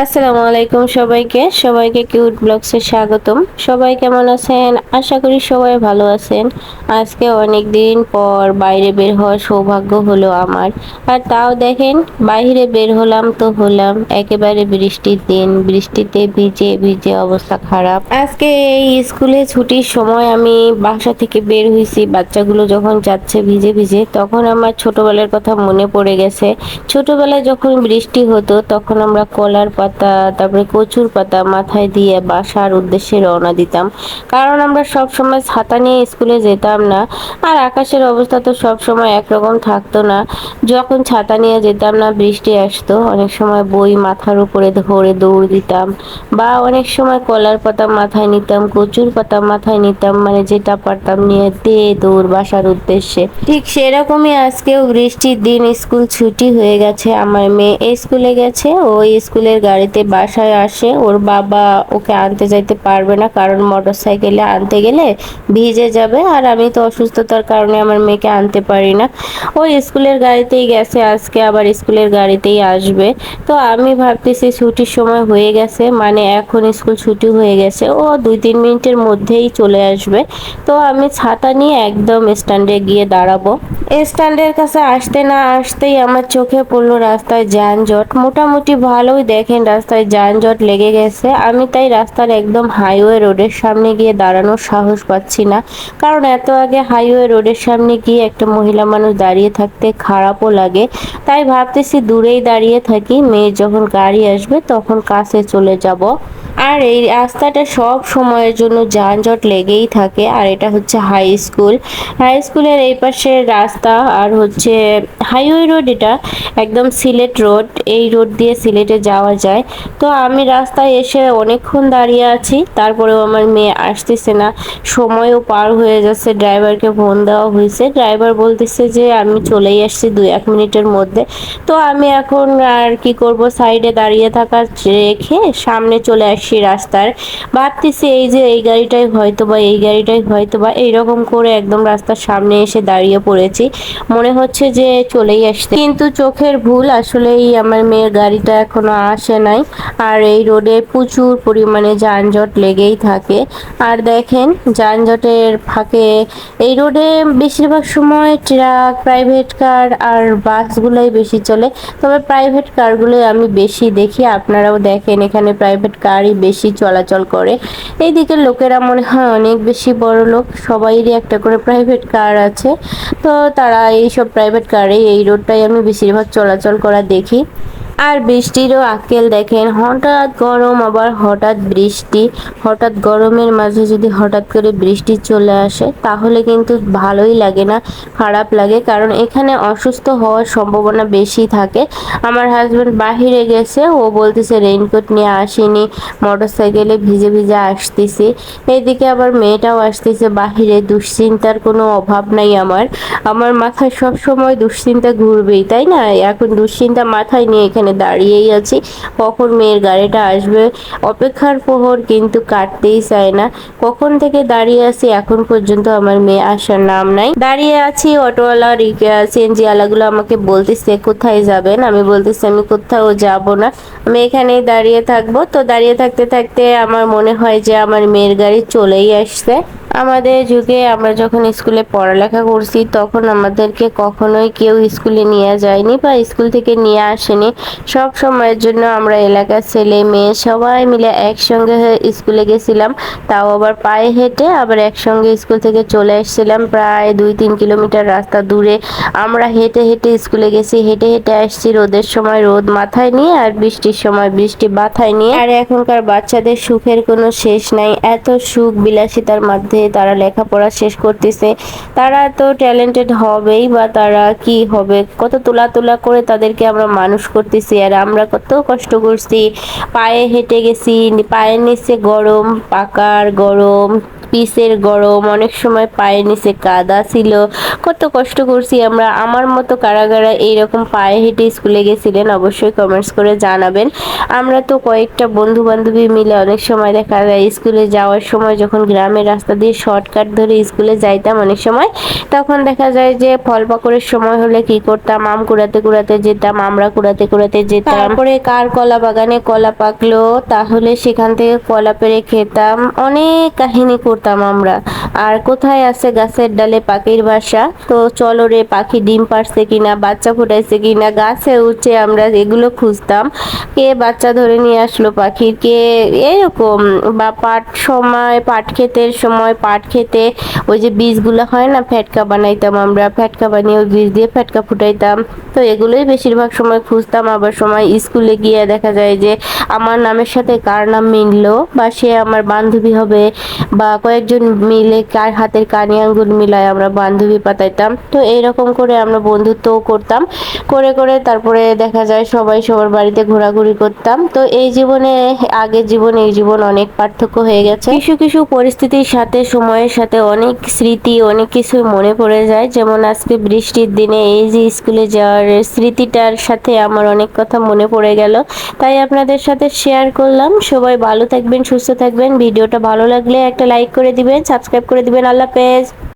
আসসালামু আলাইকুম সবাইকে। সবাইকে কিউট ব্লগসে স্বাগতম। সবাই কেমন আছেন? আশা করি সবাই ভালো আছেন। আজকে অনেক দিন পর বাইরে বের হওয়ার সৌভাগ্য হলো আমার। আর তাও দেখেন, বাইরে বের হলাম তো হলাম। একেবারে বৃষ্টির দিন, বৃষ্টিতে ভিজে ভিজে অবস্থা খারাপ। আজকে এই স্কুলে ছুটির সময় আমি বাসা থেকে বের হয়েছি। বাচ্চাগুলো যখন যাচ্ছে ভিজে ভিজে, তখন আমার ছোটবেলার কথা মনে পড়ে গেছে। ছোটবেলায় যখন বৃষ্টি হতো, তখন আমরা কলার পাতা, তারপরে কচুর পাতা মাথায় দিয়ে বাসার উদ্দেশ্যে রওনা দিতাম। কারণ আমরা সব সময় ছাতা নিয়ে স্কুলে যেতাম না, আর আকাশের অবস্থা তো সব সময় একরকম থাকতো না। যখন ছাতা নিয়ে যেতাম না, বৃষ্টি আসতো। অনেক সময় বই মাথার উপরে ধরে দৌড় দিতাম বা অনেক সময় কলার পাতা মাথায় নিতাম, কচুর পাতা মাথায় নিতাম মানে যেটা পারতাম নিয়ে দে দৌড় বাসার উদ্দেশ্যে। ঠিক সেরকমই আজকেও বৃষ্টির দিন, স্কুল ছুটি হয়ে গেছে। আমার মেয়ে স্কুলে গেছে ওই স্কুলের গাড়িতে বাসায় আসে, ওর বাবা ওকে আনতে যাইতে পারবে না, কারণ মোটর সাইকেলে আনতে গেলে ভিজে যাবে আর আমি তো অসুস্থতার কারণে আমার মেয়েকে আনতে পারি না। ও স্কুলের গাড়িতেই গেছে, আজকে আবার স্কুলের গাড়িতেই আসবে। তো আমি ভাবতেছি ছুটির সময় হয়ে গেছে মানে এখন স্কুল ছুটি হয়ে গেছে, ও দুই তিন মিনিটের মধ্যেই চলে আসবে। তো আমি ছাতা নিয়ে একদম স্ট্যান্ডে গিয়ে দাঁড়াবো। স্ট্যান্ডের কাছে আসতে না আসতেই আমার চোখে পড়ল রাস্তায় যানজট। মোটামুটি ভালোই দেখেন রাস্তায় যানজট লেগে গেছে। আমি তাই রাস্তার একদম হাইওয়ে রোডের সামনে গিয়ে দাঁড়ানোর সাহস পাচ্ছি না। কারণ এত আগে হাইওয়ে রোডের সামনে গিয়ে একটা মহিলা মানুষ দাঁড়িয়ে থাকতে খারাপও লাগে। তাই ভাবতেছি দূরেই দাঁড়িয়ে থাকি। মেয়ে যখন গাড়ি আসবে তখন কাছে চলে যাব। আর এই রাস্তাটা সব সময়ের জন্য যানজট লেগেই থাকে, আর এটা হচ্ছে হাই স্কুল হাই স্কুলের এই পাশে রাস্তা আর হচ্ছে হাইওয়ে রোড এটা একদম সিলেট রোড এই রোড দিয়ে সিলেটে যাওয়া যায়। তো আমি রাস্তায় এসে অনেকক্ষণ দাঁড়িয়ে আছি, তারপরেও আমার মেয়ে আসতেছে না। সময়ও পার হয়ে যাচ্ছে ড্রাইভারকে ফোন দেওয়া হয়েছে। ড্রাইভার বলতেছে যে, আমি চলেই আসছি দুই এক মিনিটের মধ্যে। তো আমি এখন আর কি করব সাইডে দাঁড়িয়ে থাকা রেখে সামনে চলে আসছি রাস্তার। ভাবতেছি এই যে এই গাড়িটাই হয়তো বা, এই গাড়িটাই হয়তো বা, এইরকম করে একদম রাস্তার সামনে এসে দাঁড়িয়ে পড়েছি। মনে হচ্ছে যে চলেই আসতে। কিন্তু চোখের ভুল, আসলেই আমার মেয়ের গাড়িটা এখনও আসে নাই। আর এই রোডে প্রচুর পরিমাণে যানজট লেগেই থাকে। আর দেখেন, যানজটের ফাঁকে এই রোডে বেশিরভাগ সময় ট্রাক, প্রাইভেট কার আর বাসগুলোই বেশি চলে। তবে প্রাইভেট কারগুলোই আমি বেশি দেখি। আপনারাও দেখেন, এখানে প্রাইভেট কারই বেশি চলাচল করে। এই দিকের লোকেরা মনে হয় অনেক বেশি বড় লোক। সবাইরই একটা করে প্রাইভেট কার আছে। তো তারা এইসব প্রাইভেট কারে এই রোডটাই আমি বেশিরভাগ চলাচল করা দেখি। আর বৃষ্টিরও আকেল দেখেন। হঠাৎ গরম, আবার হঠাৎ বৃষ্টি। হঠাৎ গরমের মাঝে যদি হঠাৎ করে বৃষ্টি চলে আসে, তাহলে কিন্তু ভালোই লাগে না, খারাপ লাগে। কারণ এখানে অসুস্থ হওয়ার সম্ভাবনা বেশি থাকে। আমার হাজব্যান্ড বাহিরে গেছে, ও বলতেছে রেইনকোট নিয়ে আসিনি মোটর সাইকেলে ভিজে ভিজে আসতেছি। এইদিকে আবার মেয়েটাও আসতেছে বাহিরে, দুশ্চিন্তার কোনো অভাব নাই আমার। আমার মাথায় সবসময় দুশ্চিন্তা ঘুরবেই, তাই না? এখন দুশ্চিন্তা মাথায় নিয়ে এখানে দাঁড়িয়েই আছি। কখন মেয়ের গাড়িটা আসবে? অপেক্ষার প্রহর কিন্তু কাটতেই চায় না। কখন থেকে দাঁড়িয়ে আছি এখন পর্যন্ত আমার মেয়ে আসার নাম নাই। দাঁড়িয়ে আছি, অটোওয়ালা সিএনজি আলাগুলো আমাকে বলতেছে, কোথায় যাবেন? আমি বলতেছি, আমি কোথাও যাব না। আমি এখানেই দাঁড়িয়ে থাকব। তো দাঁড়িয়ে থাকতে থাকতে আমার মনে হয় যে আমার মেয়ের গাড়ি চলেই আসছে। আমাদের যুগে আমরা যখন স্কুলে পড়ালেখা করছি, তখন আমাদেরকে কখনোই কেউ স্কুলে নিয়ে যায়নি বা স্কুল থেকে নিয়ে আসেনি। সব সময়ের জন্য আমরা এলাকার ছেলে মেয়ে সবাই মিলে একসঙ্গে স্কুলে গেছিলাম। তাও আবার পায়ে হেঁটে আবার একসঙ্গে স্কুল থেকে চলে এসেছিলাম। প্রায় দুই তিন কিলোমিটার রাস্তা দূরে। আমরা হেঁটে হেঁটে স্কুলে গেছি। হেঁটে হেঁটে আসছি রোদের সময় রোদ মাথায় নিয়ে আর বৃষ্টির সময় বৃষ্টি মাথায় নিয়ে। আর এখনকার বাচ্চাদের সুখের কোনো শেষ নাই। এত সুখ বিলাসিতার মধ্যে তারা লেখাপড়া শেষ করতেছে। তারা তো ট্যালেন্টেড হবেই বা তারা কি হবে? কত তোলা তোলা করে তাদেরকে আমরা মানুষ করতেছি আর আমরা কত কষ্ট করছি। পায়ে হেঁটে গেছি, পায়ের নিচে গরম, পাকার গরম পিসের গরম, অনেক সময় পায়ের নিচে কাদা ছিল। কত কষ্ট করছি আমরা। আমার মতো কারা কারা এইরকম পায়ে হেঁটে স্কুলে গেছিলেন অবশ্যই কমেন্টস করে জানাবেন। আমরা তো কয়েকটা বন্ধু বান্ধবী মিলে অনেক সময় দেখা যায়, স্কুলে যাওয়ার সময় যখন গ্রামের রাস্তা দিয়ে শর্টকাট ধরে স্কুলে যাইতাম অনেক সময়, তখন দেখা যায় যে ফল পাকড়ের সময় হলে কি করতাম? আম কুড়াতে কুড়াতে যেতাম, আমরা কুড়াতে কুড়াতে যেতাম। তারপরে কার কলা বাগানে কলা পাকলো, তাহলে সেখান থেকে কলা পেরে খেতাম। অনেক কাহিনী করতাম। আমরা। আর কোথায় আছে গাছের ডালে পাখির বাসা? তো চলো রে, পাখি ডিম পারছে কিনা, বাচ্চা ফুটাইছে কিনা, গাছে উঠে আমরা এগুলো খুঁজতাম। কে বাচ্চা ধরে নিয়ে আসলো পাখির কে এরকম, বা পাট সময়, পাট ক্ষেতের সময়, পাট খেতে ওই যে বীজগুলো হয় না, ফ্যাটকা বানাইতাম আমরা, ফ্যাটকা বানিয়ে ওই বীজ দিয়ে ফ্যাটকা ফুটাইতাম। তো এগুলোই বেশিরভাগ সময় খুঁজতাম, আবার সময় স্কুলে গিয়ে দেখা যায় যে, আমার নামের সাথে কার নাম মিললো, বা সে আমার বান্ধবী হবে, বা কয়েকজন মিলে কার হাতের কানি আঙ্গুল মিলায় আমরা বান্ধবী পাতাইতাম। তো এইরকম করে আমরা বন্ধুত্বও করতাম। করে করে তারপরে দেখা যায় সবাই সবার বাড়িতে ঘোরাঘুরি করতাম। তো এই জীবনে, আগের জীবন, এই জীবন অনেক পার্থক্য হয়ে গেছে। কিছু কিছু পরিস্থিতির সাথে, সময়ের সাথে অনেক স্মৃতি, অনেক কিছু মনে পড়ে যায়। যেমন আজকে বৃষ্টির দিনে এই যে স্কুলে যাওয়ার স্মৃতিটার সাথে আমার অনেক কথা মনে পড়ে গেল। তাই আপনাদের সাথে শেয়ার করলাম। সবাই ভালো থাকবেন, সুস্থ থাকবেন। ভিডিওটা ভালো লাগলে একটা লাইক করে দিবেন সাবস্ক্রাইব করে দিবেন। আল্লাহ হাফেজ।